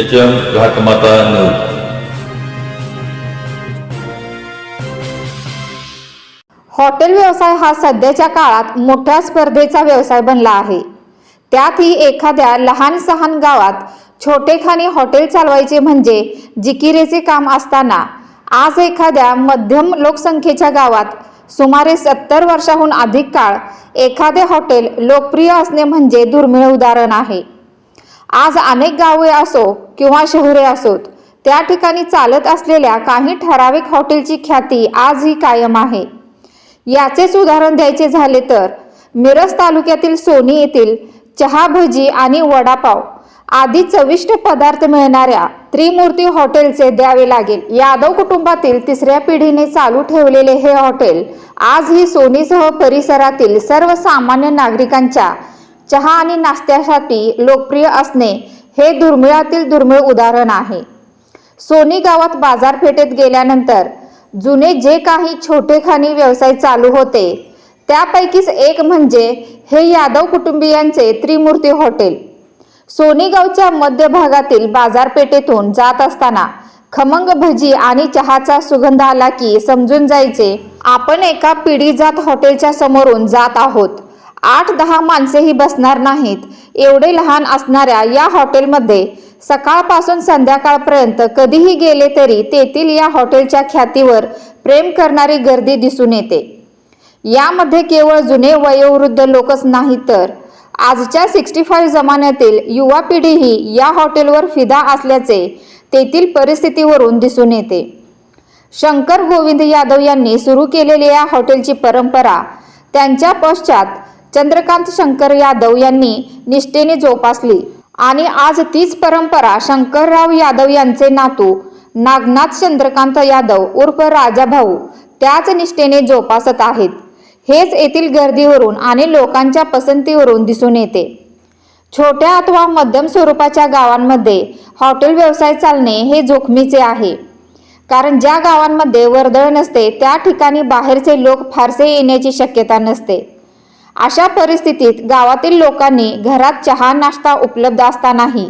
H M Ghatmata news hotel व्यवसाय हा सध्याच्या काळात मोठ्या स्पर्धेचा व्यवसाय बनला आहे. त्यातही एखाद्या लहान सहान गावात छोटेखानी हॉटेल चालवायचे म्हणजे जिकिरेचे काम असताना आज एखाद्या मध्यम लोकसंख्येच्या गावात सुमारे सत्तर वर्षाहून अधिक काळ एखादे हॉटेल लोकप्रिय असणे म्हणजे दुर्मिळ उदाहरण आहे. आज अनेक गावे असो किंवा शहरे असोत. त्या ठिकाणी चालत असलेल्या काही ठराविक हॉटेलची ख्याती आजही कायम आहे. याचेच उदाहरण द्यायचे झाले तर मिरज तालुक्यातील सोनी येथील चहा भजी आणि वडापाव आदी चविष्ट पदार्थ मिळणाऱ्या त्रिमूर्ती हॉटेलचे द्यावे लागेल. यादव कुटुंबातील तिसऱ्या पिढीने चालू ठेवलेले हे हॉटेल आजही सोनीसह परिसरातील सर्वसामान्य नागरिकांच्या चहा आणि नाश्त्यासाठी लोकप्रिय असणे हे दुर्मिळातील दुर्मिळ उदाहरण आहे. सोनी गावात बाजारपेठेत गेल्यानंतर जुने जे काही छोटेखानी व्यवसाय चालू होते त्यापैकीच एक म्हणजे हे यादव कुटुंबियांचे त्रिमूर्ती हॉटेल. सोनीगावच्या मध्य भागातील बाजारपेठेतून जात असताना खमंग भजी आणि चहाचा सुगंध आला की समजून जायचे आपण एका पिढीजात हॉटेलच्या समोरून जात आहोत. आठ दहा माणसेही बसणार नाहीत. एवढे लहान असणाऱ्या या हॉटेलमध्ये सकाळपासून संध्याकाळपर्यंत कधीही गेले तरी तेथील या हॉटेलच्या ख्यातीवर प्रेम करणारी गर्दी दिसून येते. यामध्ये केवळ जुने वयोवृद्ध लोकच नाही तर आजच्या सिक्स्टी फाईव्ह जमान्यातील युवा पिढीही या हॉटेलवर फिदा असल्याचे तेथील परिस्थितीवरून दिसून येते. शंकर गोविंद यादव यांनी सुरू केलेली या हॉटेलची परंपरा त्यांच्या पश्चात चंद्रकांत शंकर यादव यांनी निष्ठेने जोपासली. आणि आज तीच परंपरा शंकरराव यादव यांचे नातू नागनाथ चंद्रकांत यादव उर्फ राजा भाऊ त्याच निष्ठेने जोपासत आहेत. हेच येथील गर्दीवरून आणि लोकांच्या पसंतीवरून दिसून येते. छोट्या अथवा मध्यम स्वरूपाच्या गावांमध्ये हॉटेल व्यवसाय चालणे हे जोखमीचे आहे. कारण ज्या गावांमध्ये वर्दळ नसते त्या ठिकाणी बाहेरचे लोक फारसे येण्याची शक्यता नसते. अशा परिस्थितीत गावातील लोकांनी घरात चहा नाश्ता उपलब्ध असतानाही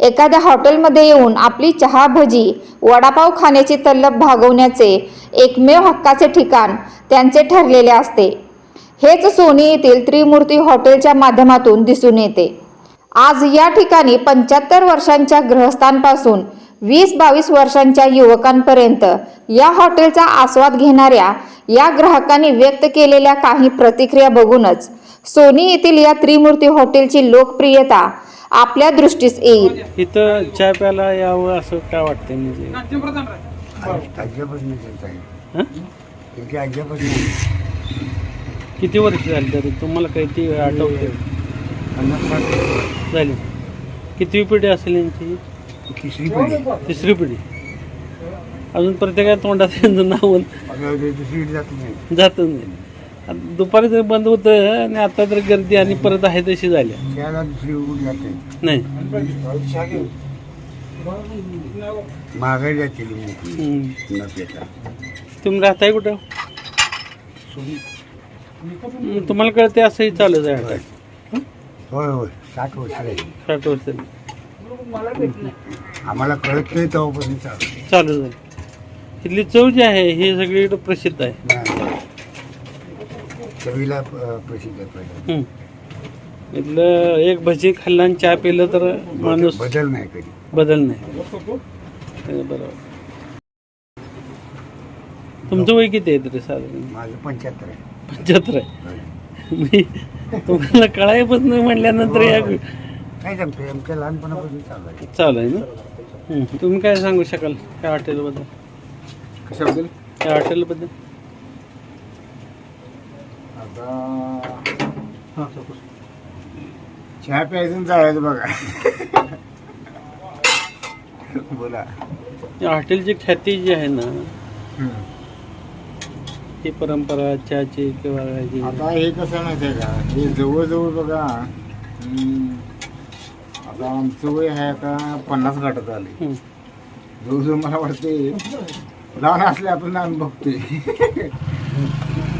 एखाद्या हॉटेलमध्ये येऊन आपली चहा भजी वडापाव खाण्याची तल्लब भागवण्याचे एकमेव हक्काचे ठिकाण त्यांचे ठरलेले असते. हेच सोनी येथील त्रिमूर्ती हॉटेलच्या माध्यमातून दिसून येते. आज या ठिकाणी पंच्याहत्तर वर्षांच्या गृहस्थांपासून वीस बावीस वर्षांच्या युवकांपर्यंत या हॉटेलचा आस्वाद घेणाऱ्या या ग्राहकांनी व्यक्त केलेल्या काही प्रतिक्रिया बघूनच सोनी येथील या त्रिमूर्ती हॉटेलची लोकप्रियता आपल्या दृष्टीस येईल. इथं चहा प्यायला यावं असं काय वाटतंय म्हणजे? हं? त्याची किती वर्ष झाली तरी? तुम्हाला काही ती आठवते पन्नास साठ. झाली. कितवी पिढी असेल यांची? तिसरी पिढी. तिसरी पिढी. अजून प्रत्येका तोंडात यांचं नाव दुसरी जात नाही. जातच नाही. आता दुपारी तर बंद होतं आणि आता तर गर्दी आणि परत आहे तशी झाली. त्याला दुसरी उडी जाते. नाही. महागाई जाते हम्म. तुम्ही राहताय कुठं? तुम्हाला कळते असंही चालू आहे होय होय. साठ वर्ष आहे साठ वर्ष आम्हाला कळत नाही तेव्हापासून चालू. चालू आहे इथली चव जी आहे ही सगळीकडे प्रसिद्ध आहे. चवीला अं, प्रसिद्ध आहे पहिलं. हम्म. इथलं एक भजी खाल्ला आणि चहा पिलं तर माणूस बदल नाही कधी. बदल नाही. हे बरोबर. तुमचं वय किती आहे तरी साधारण? माझं पंच्याहत्तर आहे. पंच्याहत्तर आहे. मी तुम्हाला कळायपासून म्हटल्यानंतर या काय सांगतो आमच्या लहानपणापासून चालू आहे. चालू आहे ना? हम्म. तुम्ही काय सांगू शकाल त्या हॉटेलबद्दल? कशाबद्दल? त्या हॉटेलबद्दल? आता चहा प्यायचं जायचं बघा. बोला. या हॉटेलची ख्याती जी आहे ना. ही परंपरा चहाची किंवा आता हे कसं माहिती आहे का? हे जवळजवळ बघा हम्म, आता आमचं वय आहे आता पन्नास गाठत जो जवळजवळ मला वाटते लहान असले आपण लहान बघतोय.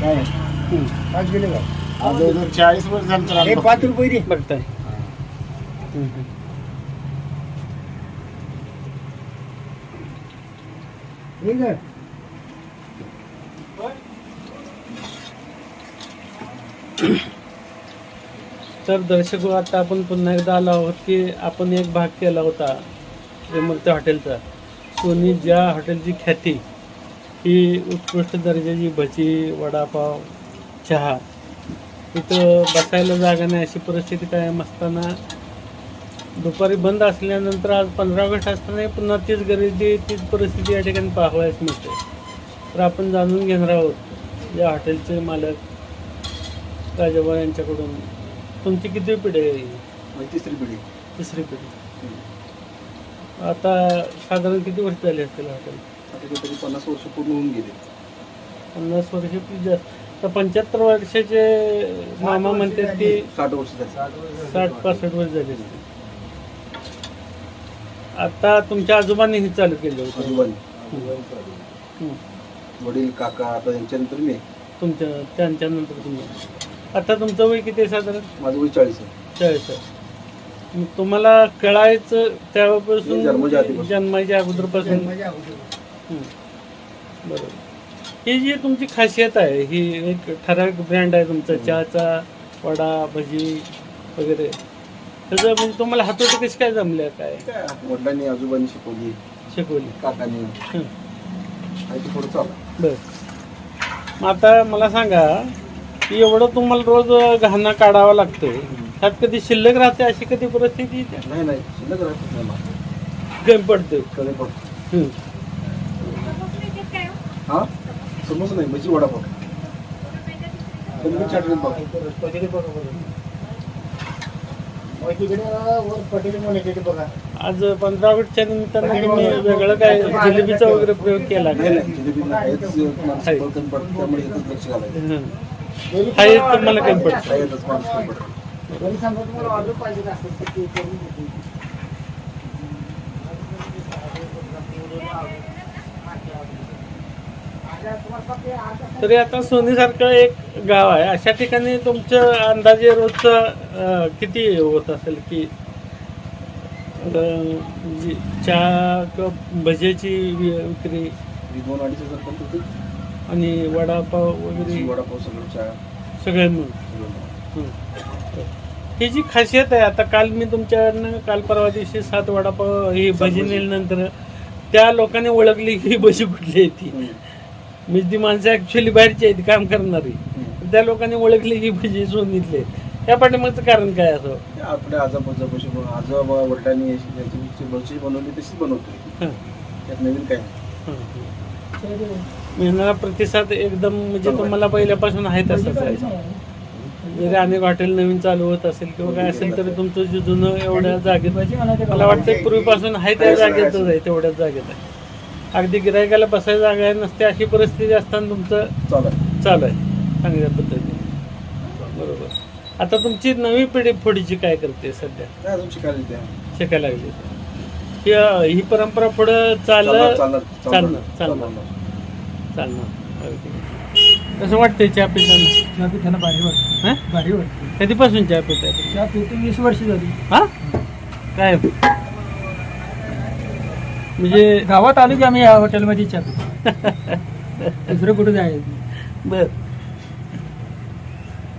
काय? पाच गेले का? अगोदर चाळीस वर्ष आमचं पाच रुपये दे. बघताय. ठीक आहे तर दर्शक आता आपण पुन्हा एकदा आलो आहोत की आपण एक भाग केला होता श्रीमंत हॉटेलचा. सोनी ज्या हॉटेलची ख्याती ही उत्कृष्ट दर्जाची भजी वडापाव चहा इथं बसायला जागा नाही अशी परिस्थिती कायम असताना दुपारी बंद असल्यानंतर आज पंधरा ऑगस्ट असताना पुन्हा तीच गर्दी तीच परिस्थिती या ठिकाणी पाहावयास मिळते. तर आपण जाणून घेणार आहोत या हॉटेलचे मालक राजाभाऊ यांच्याकडून. तुमची किती पिढी आहे? तिसरी पिढी. तिसरी पिढी. आता साधारण किती वर्ष झाली असतील हॉटेल? आता काहीतरी पन्नास वर्ष पूर्ण होऊन गेले. पन्नास वर्ष जास्त. तर पंच्याहत्तर वर्षाचे मामा म्हणतात की साठ वर्ष झाली. साठ पासष्ट वर्ष झाली असतील. आता तुमच्या आजोबांनी हे चालू केलं होतं. आजोबांनी. वडील काका आता यांच्यानंतर मी तुमच्या त्यांच्यानंतर तुम्ही आता तुमचं वय किती आहे साधारण? माझं वय चाळीस आहे. चाळीस आहे. मग तुम्हाला कळायचं त्यापासून जन्माच्या आधीपासून. जन्माच्या अगोदरपासून? हं. बरोबर. ही जी तुमची खासियत आहे ही एक ठराविक ब्रँड आहे तुमचा चहाचा वडा भजी वगैरे. त्याचं म्हणजे तुम्हाला हातोटी कशी काय जमल्या काय? काय वडिलांनी आजोबांनी शिकवली. शिकवली. काकांनी. हं. आणि ते पुढं चालू. बर. मग आता मला सांगा की एवढं तुम्हाला रोज घाणा काढावा लागतोय. त्यात कधी शिल्लक राहते अशी कधी परिस्थिती येते? नाही नाही. शिल्लक राहत नाही मला. कमी पडते हं. हा? नाही. म्हणजे वडापाव. आज पंधरा ऑगस्टच्या निमित्तानं तुम्ही वेगळं काय जिलेबीचा वगैरे प्रयोग केला नाही का? नाही जिलेबी नाही. हेच माणूस आहे. कमी पडतं. त्यामुळे एकच लक्ष घालायचं. हं. हा एक तुम्हाला कमी पडतं. तरी आता सोनीसारखं एक गाव आहे. अशा ठिकाणी तुमचं अंदाजे रोजचं किती होत असेल की चहा किंवा भजेची विक्री? दोन अडीच हजार आणि वडापाव वगैरे. वडापाव सगळं चहा सगळे मिळून सगळं हं. जी खासियत आहे आता काल मी तुमच्याकडनं काल परवा दिवशी सात वडापाव ही भजी नेल्यानंतर त्या लोकांनी ओळखली की ही भजी कुठली आहे ती. मी ती माणसं ऍक्च्युली बाहेरची आहेत काम करणारी. त्या लोकांनी ओळखली की भजी सोनीतले आहेत. त्या पाठीमागचं कारण काय असं? आपल्या आजोबापाशी आजोबा वडिलांनी यांची भजी बनवली तशीच बनवतो हं. त्यात नवीन काय नाही. मिळणारा प्रतिसाद एकदम म्हणजे तुम्हाला पहिल्यापासून आहे तसंच आहे जरी अनेक हॉटेल नवीन चालू होत असेल किंवा काय असेल तरी तुमचं जे जुनं एवढ्या जागेत मला वाटतं पूर्वीपासून आहे त्या जागेतच आहे तेवढ्याच जागेत आहे. अगदी गिरायकाला बसायला जागा आहे नसते अशी परिस्थिती असताना तुमचं चालू आहे. चांगल्या पद्धतीने. बरोबर. आता तुमची नवी पिढी पुढची काय करते सध्या? शिकायला लागली. ही ही परंपरा पुढं चालणार चाललं चालणार. चालणार. कसं वाटतंय चहा पिताना? चहा पिताना भारी वाटतं हा? भारी वाटतं कधीपासून चहा पिताय चहा पितो वीस वर्ष झाली. हा? काय? म्हणजे गावात आलो की आम्ही या हॉटेलमध्ये चहा पितो. दुसरं कुठं जायचं? बर.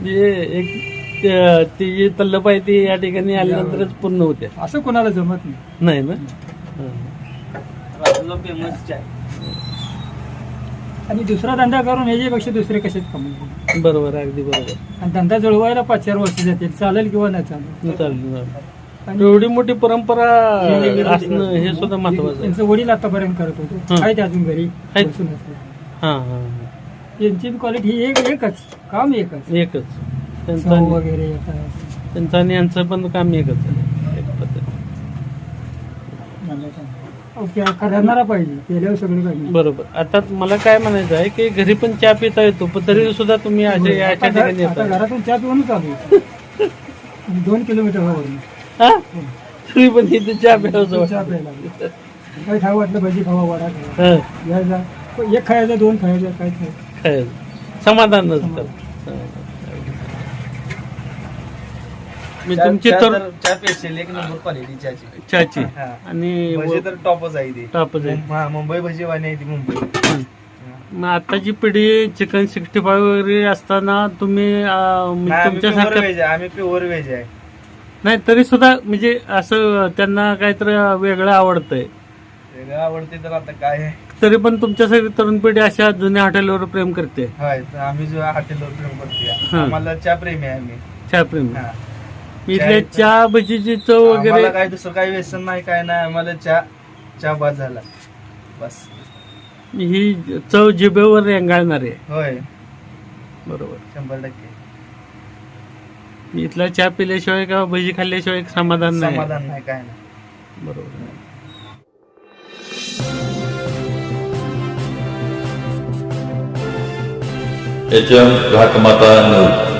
म्हणजे एक ते- ती जी तल्लप आहे ती या ठिकाणी आल्यानंतरच पूर्ण होते. असं कोणाला जमत नाही. नाही ना? हा. आणि दुसरा धंदा करून ह्याच्यापेक्षा दुसरे कशात कमवतो बरोबर आहे, अगदी बरोबर आणि धंदा जुळवायला पाच चार वर्ष जातील चालेल किंवा नाही चालेल चालेल चालेल. एवढी मोठी परंपरा असणं हे सुद्धा महत्वाचं आहे त्यांचं वडील आतापर्यंत करत होते हं. आहेत अजून घरी आहेत. बसून असतात. हा हा हा. त्यांची क्वालिटी ही एक एकच काम एकच एकच त्यांचं चव आणि- वगैरे येतात त्यांचं आणि यांचं पण काम एकच आहे एक पद्धत ओके करणारा पाहिजे. केल्यावर सगळं पाहिजे बरोबर. आता मला काय म्हणायचं आहे की घरी पण चहा पिता येतो पण तरी सुद्धा तुम्ही अशा याच्या ठिकाणी घर- आता येता. घरातून चहा पिऊन चालू आहे. दोन किलोमीटर वरून हा? तरी पण इथे चहा चहा. प्यायला. काय खावं वाटलं भजी खावा वडा खावा. हा, या जा. एक खायचं दोन खायचं काय खायचं. खायचं. समाधान नसतं. मी चहा- तुमची तर तर- चहा पेशल एक नंबर क्वालिटी चहाची चहाची हा. आणि भजी तर टॉपच आहे ती. टॉपच आहे. हा, मुंबई भजी वाणी आहे ती मुंबई. मग आताची पिढी चिकन सिक्स्टी फाईव्ह वगैरे असताना तुम्ही अं, म्हणजे नाही, आम्ही प्युअर तुमच्यासारखं व्हेज आहे आम्ही प्युअर व्हेज आहे. नाही तरी सुद्धा म्हणजे असं त्यांना काहीतरी वेगळं आवडतंय. वेगळं आवडते तर आता काय आहे? तरी पण तुमच्यासाठी तरुण पिढी अशा जुन्या हॉटेलवर प्रेम करते. होय तर आम्ही जो हॉटेलवर प्रेम करतोय. हा. आम्हाला चहा प्रेमी आहे आम्ही. चहा प्रेम. हा. इथल्या चहा- चहा भजीची चव आम्हाला वगैरे. काय दुसरं काही व्यसन नाही काय नाही आम्हाला चहा चहा बाद झाला. बस. ही चव जिभेवर रेंगाळणार आहे. होय. बरोबर. शंभर टक्के. इथला चहा पिल्याशिवाय किंवा भजी खाल्ल्याशिवाय एक समाधान नाही? समाधान नाही काय नाही. बरोबर. H M Ghatmata news.